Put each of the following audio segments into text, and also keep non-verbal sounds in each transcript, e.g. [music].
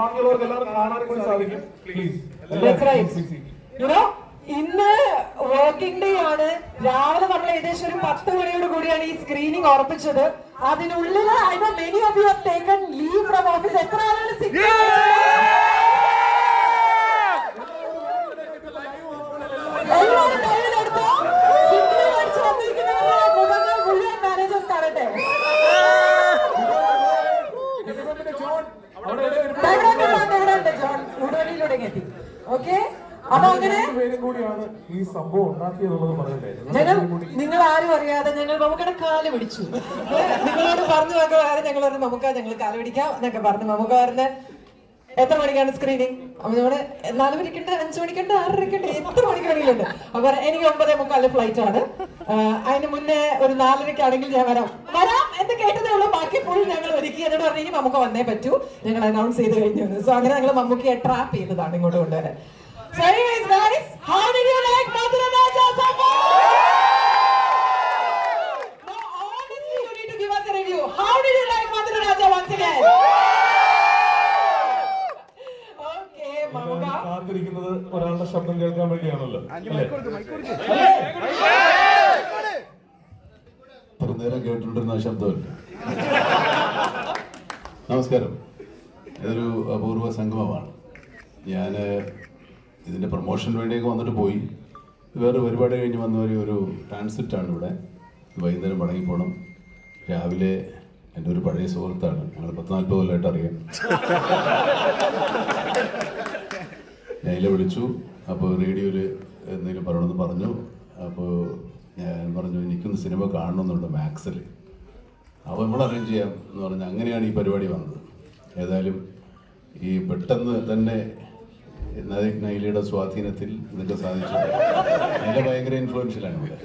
ബാക്കിയുള്ളവർക്ക് എല്ലാവർക്കും കാണാൻ കൂടി സാധിക്കും പ്ലീസ് ഇന്ന് വർക്കിംഗ് ഡേ ആണ്. രാവിലെ നമ്മൾ ഏകദേശം ഒരു പത്ത് മണിയോട് കൂടിയാണ് ഈ സ്ക്രീനിങ് ഉറപ്പിച്ചത്. അതിനുള്ളിൽ I know many of you have taken leave from office എത്ര ആളാണ് ആളുകൾ എത്തി ഓക്കെ അപ്പൊ അങ്ങനെ ഈ സംഭവം ഞങ്ങൾ നിങ്ങൾ ആരും അറിയാതെ ഞങ്ങൾ മമ്മൂക്കയുടെ കാൽ പിടിച്ചു. നിങ്ങളോട് പറഞ്ഞു നോക്കുവാറ് ഞങ്ങൾ പറഞ്ഞു നമുക്ക് ഞങ്ങൾ കാൽ പിടിക്കാം എന്നൊക്കെ പറഞ്ഞു. മമ്മൂക്ക പറഞ്ഞ് എത്ര മണിക്കാണ് സ്ക്രീനിങ് അപ്പൊ നമ്മൾ നാല് മണിക്കുണ്ട് അഞ്ചു മണിക്കുണ്ട് ആറരക്കുണ്ട് എത്ര മണിക്ക് വേണമെങ്കിലുണ്ട് അപ്പൊ എനിക്ക് ഒമ്പതേ മുക്കാൽ ഫ്ലൈറ്റ് ആണ്. അതിന് മുന്നേ ഒരു നാലരക്കാണെങ്കിൽ ഞാൻ വരാം. കേട്ടതേ ഉള്ളൂ. ബാക്കി ഫുൾ ഞങ്ങൾ ഒരുക്കി. എന്നോട് പറഞ്ഞു ഇനി വന്നേ പറ്റൂ. ഞങ്ങൾ അനൗൺസ് ചെയ്ത് കഴിഞ്ഞു സോ അങ്ങനെ ഞങ്ങൾ മമ്മൂക്കിയെ ട്രാപ്പ് ചെയ്തതാണ് ഇങ്ങോട്ട് കൊണ്ടുവരാൻ. So anyways guys, how did you like Madhura Raja so far? No, honestly, you need to give us a review. How did you like Madhura Raja once again? Okay, Mamuka. കാത്തിരിക്കുന്നത്. ഒരാളുടെ ശബ്ദം കേൾക്കാൻ വേണ്ടിയാണല്ലോ അല്ലേ ഇത്ര നേരം കേട്ടുകൊണ്ടിരുന്ന ശബ്ദമല്ല. നമസ്കാരം. ഇതൊരു അപൂർവ സംഗമമാണ്. ഞാൻ ഇതിന്റെ പ്രൊമോഷന് വേണ്ടിയൊക്കെ വന്നിട്ട് പോയി. വേറെ പരിപാടി കഴിഞ്ഞ് വന്ന ഒരു ട്രാൻസിറ്റ് ആണ് ഇവിടെ. വൈകുന്നേരം മടങ്ങി പോകണം രാവിലെ എന്റെ ഒരു പഴയ സുഹൃത്താണ്. ഞങ്ങൾ പത്ത് നാൽപ്പത് കൊല്ലമായിട്ട് അറിയാം. ഞാൻ വിളിച്ചു. അപ്പോൾ റേഡിയോയിൽ എന്തെങ്കിലും പറയണമെന്ന് പറഞ്ഞു. അപ്പോൾ ഞാൻ പറഞ്ഞു എനിക്കൊന്ന് സിനിമ കാണണമെന്നുണ്ട് മാക്സിൽ. അപ്പോൾ നമ്മൾ അറേഞ്ച് ചെയ്യാം എന്ന് പറഞ്ഞ്. അങ്ങനെയാണ് ഈ പരിപാടി വന്നത്. ഏതായാലും ഈ പെട്ടെന്ന് തന്നെ നൈലിയുടെ സ്വാധീനത്തിൽ ഇതൊക്കെ സാധിച്ചു. നൈല ഭയങ്കര ഇൻഫ്ലുവൻഷ്യലാണ് ഇവിടെ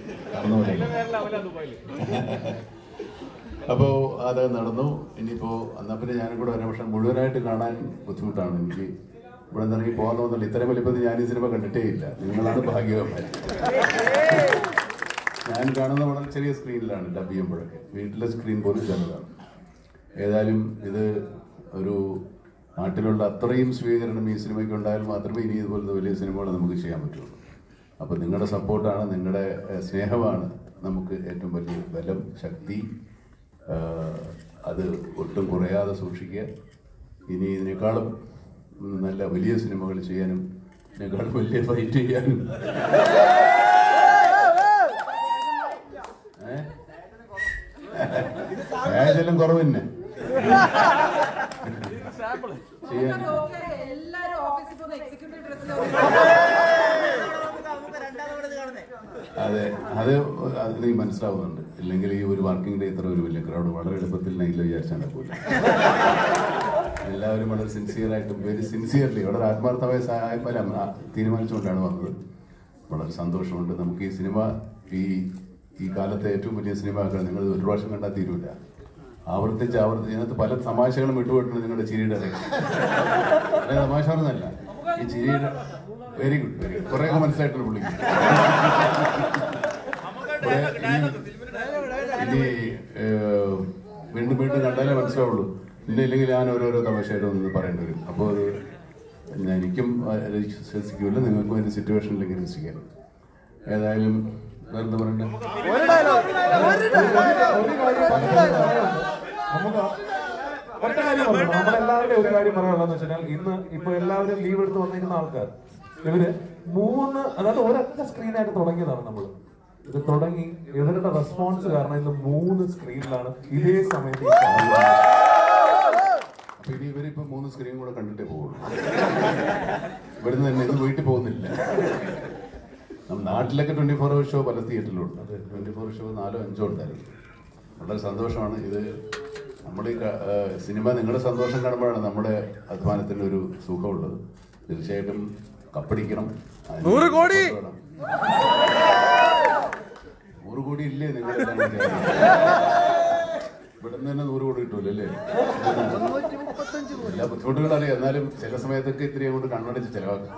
അപ്പോൾ അത് നടന്നു. ഇനിയിപ്പോൾ എന്നാൽ പിന്നെ ഞാനും കൂടെ വരാം. പക്ഷെ മുഴുവനായിട്ട് കാണാൻ ബുദ്ധിമുട്ടാണ്. എനിക്ക് ഇവിടെ നിന്ന് ഇറങ്ങി പോകാൻ തോന്നുന്നില്ല. ഇത്രയും വലിപ്പത്തിൽ ഞാൻ ഈ സിനിമ കണ്ടിട്ടേ ഇല്ല. നിങ്ങളാണ് ഭാഗ്യവന്മാർ ഞാൻ കാണുന്ന വളരെ ചെറിയ സ്ക്രീനിലാണ് ഡബ് ചെയ്യുമ്പോഴൊക്കെ. വീട്ടിലെ സ്ക്രീൻ പോലും ചെറുതാണ്. ഏതായാലും ഇത് ഒരു നാട്ടിലുള്ള അത്രയും സ്വീകരണം ഈ സിനിമയ്ക്ക് ഉണ്ടായാൽ മാത്രമേ ഇനി ഇതുപോലത്തെ വലിയ സിനിമകൾ നമുക്ക് ചെയ്യാൻ പറ്റുള്ളൂ. അപ്പോൾ നിങ്ങളുടെ സപ്പോർട്ടാണ് നിങ്ങളുടെ സ്നേഹമാണ് നമുക്ക് ഏറ്റവും വലിയ ബലം ശക്തി. അത് ഒട്ടും കുറയാതെ സൂക്ഷിക്കുക. ഇനി ഇതിനേക്കാളും നല്ല വലിയ സിനിമകൾ ചെയ്യാനും ഇതിനേക്കാളും വലിയ ഫൈറ്റ് ചെയ്യാനും. ഏതെല്ലാം കുറവ് തന്നെ അതെ അത് അത് നീ മനസ്സിലാവുന്നുണ്ട്. ഇല്ലെങ്കിൽ ഈ ഒരു വർക്കിംഗ് ഡേ ഇത്ര ഒരു വലിയ ക്രൗഡ് വളരെ എളുപ്പത്തിൽ വിചാരിച്ചാൽ നടക്കൂല. എല്ലാവരും വളരെ സിൻസിയർ ആയിട്ടും വെരി സിൻസിയർലി വളരെ ആത്മാർത്ഥമായ സഹായം തീരുമാനിച്ചുകൊണ്ടാണ് വന്നത്. വളരെ സന്തോഷമുണ്ട്. നമുക്ക് ഈ സിനിമ ഈ ഈ കാലത്തെ ഏറ്റവും വലിയ സിനിമ നിങ്ങൾ ഒരു പ്രാവശ്യം കണ്ടാൽ തീരൂല. ആവർത്തിച്ച് ആവർത്തിച്ച് ഇതിനകത്ത് പല തമാശകളും വിട്ടുപോയിട്ടുണ്ട് നിങ്ങളുടെ ചിരിയുടെ അല്ല തമാശ ഒന്നല്ല ഈ ചിരിയുടെ വെരി ഗുഡ് വെരി ഗുഡ് കുറേയൊക്കെ മനസ്സിലായിട്ടുണ്ട് പുള്ളിക്ക് കുറെ ഇനി വീണ്ടും വീണ്ടും കണ്ടാലേ മനസ്സിലാവുള്ളൂ. പിന്നെ ഇല്ലെങ്കിൽ ഞാൻ ഓരോരോ തമാശയായിട്ട് ഒന്ന് പറയേണ്ടി വരും. അപ്പോൾ അത് എനിക്കും വിശ്വസിക്കില്ല നിങ്ങൾക്കും അതിന്റെ സിറ്റുവേഷനിലേക്ക് രസിക്കാം ഏതായാലും വേറെന്താ പറയണ്ടേ? നമുക്ക് ഒറ്റ കാര്യം പറഞ്ഞു നമ്മളെല്ലാവരുടെയും ഒരു കാര്യം പറയാനുള്ളതെന്ന് വെച്ചാൽ ഇന്ന് ഇപ്പൊ എല്ലാവരും ലീവ് എടുത്ത് വന്നിരിക്കുന്ന ആൾക്കാർ. ഇവർ മൂന്ന് അതായത് ഒരൊറ്റ സ്ക്രീനായിട്ട് തുടങ്ങിയതാണ് നമ്മൾ ഇത് തുടങ്ങി ഇവരുടെ റെസ്പോൺസ് കാരണം ഇന്ന് മൂന്ന് സ്ക്രീനിലാണ് ഇതേ സമയത്ത്. അപ്പൊ ഇനി ഇവരിപ്പോ മൂന്ന് സ്ക്രീൻ കൂടെ കണ്ടിട്ടേ പോകുള്ളൂ ഇവിടുന്ന് തന്നെ ഇത് വീട്ടിൽ പോകുന്നില്ല. നാട്ടിലൊക്കെ ട്വന്റി ഫോർ അവർ ഷോ പല തിയേറ്ററിലുണ്ട് ട്വന്റി ഫോർ ഷോ നാലോ അഞ്ചോ ഉണ്ടായിരുന്നു. വളരെ സന്തോഷമാണ് ഇത് നമ്മൾ ഈ സിനിമ നിങ്ങളുടെ സന്തോഷം കാണുമ്പോഴാണ് നമ്മുടെ അധ്വാനത്തിന്റെ ഒരു സുഖമുള്ളത്. തീർച്ചയായിട്ടും കപ്പടിക്കണം. നൂറ് കോടി! നൂറ് കോടി ഇല്ലേ നിങ്ങൾ ഇവിടുന്ന് തന്നെ നൂറ് കോടി കിട്ടൂല അല്ലേ? എല്ലാ ബുദ്ധിമുട്ടുകളും അറിയാം. എന്നാലും ചില സമയത്തൊക്കെ ഇത്തിരി അങ്ങോട്ട് കണ്ണടച്ച് ചെലവാക്കും.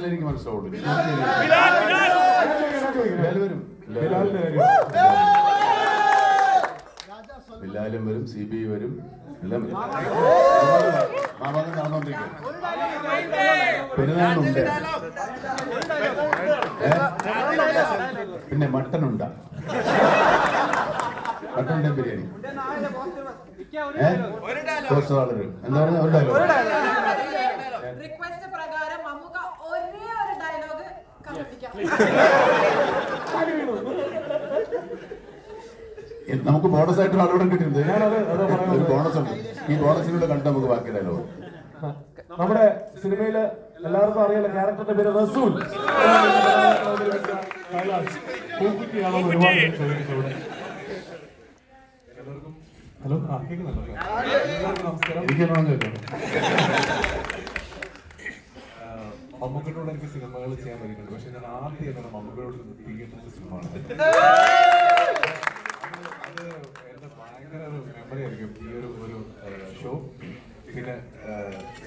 പറഞ്ഞാൽ എനിക്ക് മനസ്സിലാവുള്ളൂ. ബിലാൽ വരും. വരും സി ബി വരും. എല്ലാം വരും. മാമാങ്കം നടന്നുകൊണ്ടിരിക്കും പെരുന്നാളുണ്ട്? പിന്നെ മട്ടൻ ഉണ്ട. മട്ടൻ ബിരിയാണി. എന്താ പറഞ്ഞ ഒരു ഡയലോഗ് റിക്വസ്റ്റ് പ്രകാരം മമ്മൂക്ക ഒരേ ഒരു ഡയലോഗ് കണ്ടുപിടിക്കാം [laughs] നമുക്ക് ബോണസ് ആയിട്ട് ആളോടെ കിട്ടിയിട്ടുണ്ട്. ബോണസ് ഉണ്ട്. ഈ ബോണസിലൂടെ കണ്ട് നമുക്ക് ബാക്കി ഡയലോഗ് നമ്മുടെ സിനിമയിൽ എല്ലാവർക്കും അറിയാലോ ക്യാരക്ടറിന്റെ പേര് റസൂൽ. ഹലോ ആ കേൾക്കുന്നുണ്ടോ? എല്ലാവർക്കും നമസ്കാരം മമ്മൂക്കട്ടോട് എനിക്ക് സിനിമകൾ ചെയ്യാൻ പറ്റുന്നുണ്ട് പക്ഷെ ഞാൻ ആദ്യമായിട്ടാണ് മമ്മൂക്കയോട് തിയേറ്ററിൽ സിനിമ അത് എന്റെ ഭയങ്കര ഒരു മെമ്മറി ആയിരിക്കും ഈ ഒരു ഒരു ഷോ പിന്നെ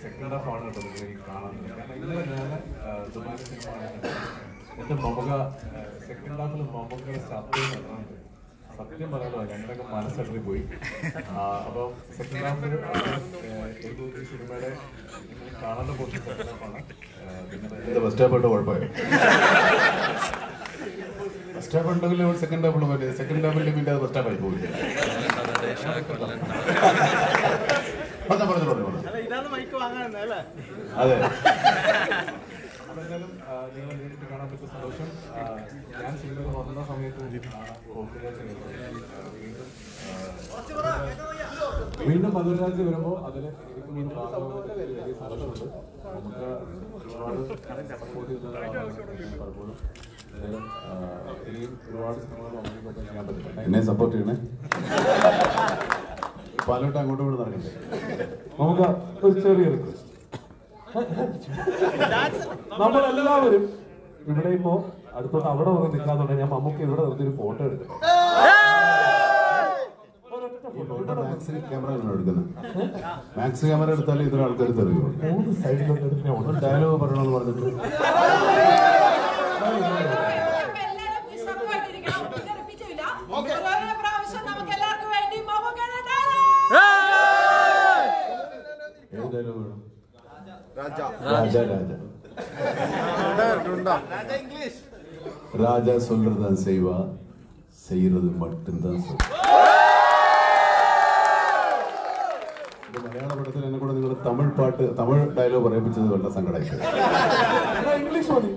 സെക്കൻഡ് ഹാഫ് ആണ് കേട്ടോ എനിക്ക് ഈ കാരണം ഇന്നലെ ഞാൻ സിനിമ എന്റെ മമ്മക സെക്കൻഡ് ഹാഫിൽ മമുക്കയുടെ ശബ്ദം സത്യം പറയാലോ ഞങ്ങളുടെയൊക്കെ മനസ്സടറി പോയി. അപ്പോൾ ഹാഫിൽ എനിക്ക് ഈ സിനിമയുടെ പോകുന്ന പിന്നെ ഫസ്റ്റ് ഹാഫ് ആയിട്ട് കുഴപ്പമായി ഫസ്റ്റ് ഹാഫ് ഉണ്ടെങ്കിൽ സെക്കൻഡ് ഹാഫ് മറ്റേ സെക്കൻഡ് ഹാഫിൽ പിന്നെ അത് ഫസ്റ്റ് ഹാഫ് ആയി പറഞ്ഞു പറഞ്ഞു പറഞ്ഞോ, പറഞ്ഞോ, പറഞ്ഞോ. അതെ. നേരിട്ട് കാണാൻ പറ്റിയ സന്തോഷം. ആ, ഞാൻ സിനിമയിൽ വന്ന സമയത്ത്. വീണ്ടും മധുരാജ് വരുമ്പോൾ അതിൽ എനിക്കും സന്തോഷമുണ്ട് നമുക്ക് ഒരുപാട് എന്നെ സപ്പോർട്ട് ചെയ്യണേ? പാലോട്ട് അങ്ങോട്ടും ഇങ്ങോട്ടും നടക്കണ്ടേ നമുക്ക് ഒരു ചെറിയ റിക്വസ്റ്റ് നമ്മളെല്ലാവരും ഇവിടെ ഇപ്പോ അടുത്തോട്ട് അവിടെ വന്ന് നിൽക്കാന്നുണ്ടെങ്കിൽ ഞാൻ മമ്മൂക്ക് ഇവിടെ നിർത്തി ഒരു ഫോട്ടോ ഫോട്ടോ മാക്സ് ക്യാമറ എടുക്കുന്നത്. മാക്സ് ക്യാമറ എടുത്താലേ ഇത്ര ആൾക്കാർ തെറിയോ മൂന്ന് സൈഡിലോട്ട് എടുത്ത് ഞാൻ ഒരു ഡയലോഗ് പറയണമെന്ന് പറഞ്ഞിട്ട്. രാജ രാജ ராஜா சொல்றதான் செய்வா செய்யறது மட்டும்தான் சொல்லுவா ഇത് മലയാള പടത്തിൽ എന്നെ കൂടെ നിങ്ങൾ തമിഴ് പാട്ട് തമിഴ് ഡയലോഗ് പറയിപ്പിച്ചത് വളരെ സങ്കടമായി എന്നാ ഇംഗ്ലീഷ് മതി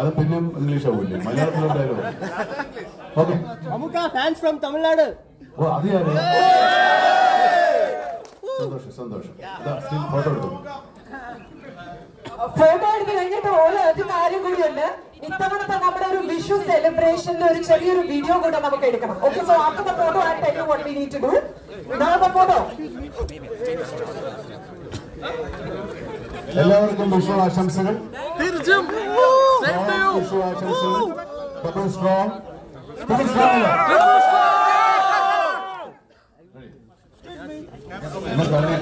അത് പിന്നെയും ഇംഗ്ലീഷ് ആവില്ലേ മലയാളത്തിലെ dialogue okay Amuka, fans from Tamil Nadu. ഓ അത് ഞാൻ സന്തോഷം സന്തോഷം. ഫോട്ടോ എടുത്തു. ഫോട്ടോ എടുത്ത് കഴിഞ്ഞിട്ട് ഓരോ ഒരു കാര്യം കൂടിയുണ്ട്. ഇത്തവണത്തെ നമ്മുടെ ഒരു വിഷു സെലിബ്രേഷന്റെ ഒരു ചെറിയൊരു വീഡിയോ കൂടെ നമുക്ക് എടുക്കണം. Okay so after the photo I tell you what we need to do now the photo എല്ലാവർക്കും വിഷു ആശംസകൾ. വിഷു ആശംസകൾ സ്ട്രോങ് സ്ട്രോങ് എന്നെ കളയാൻ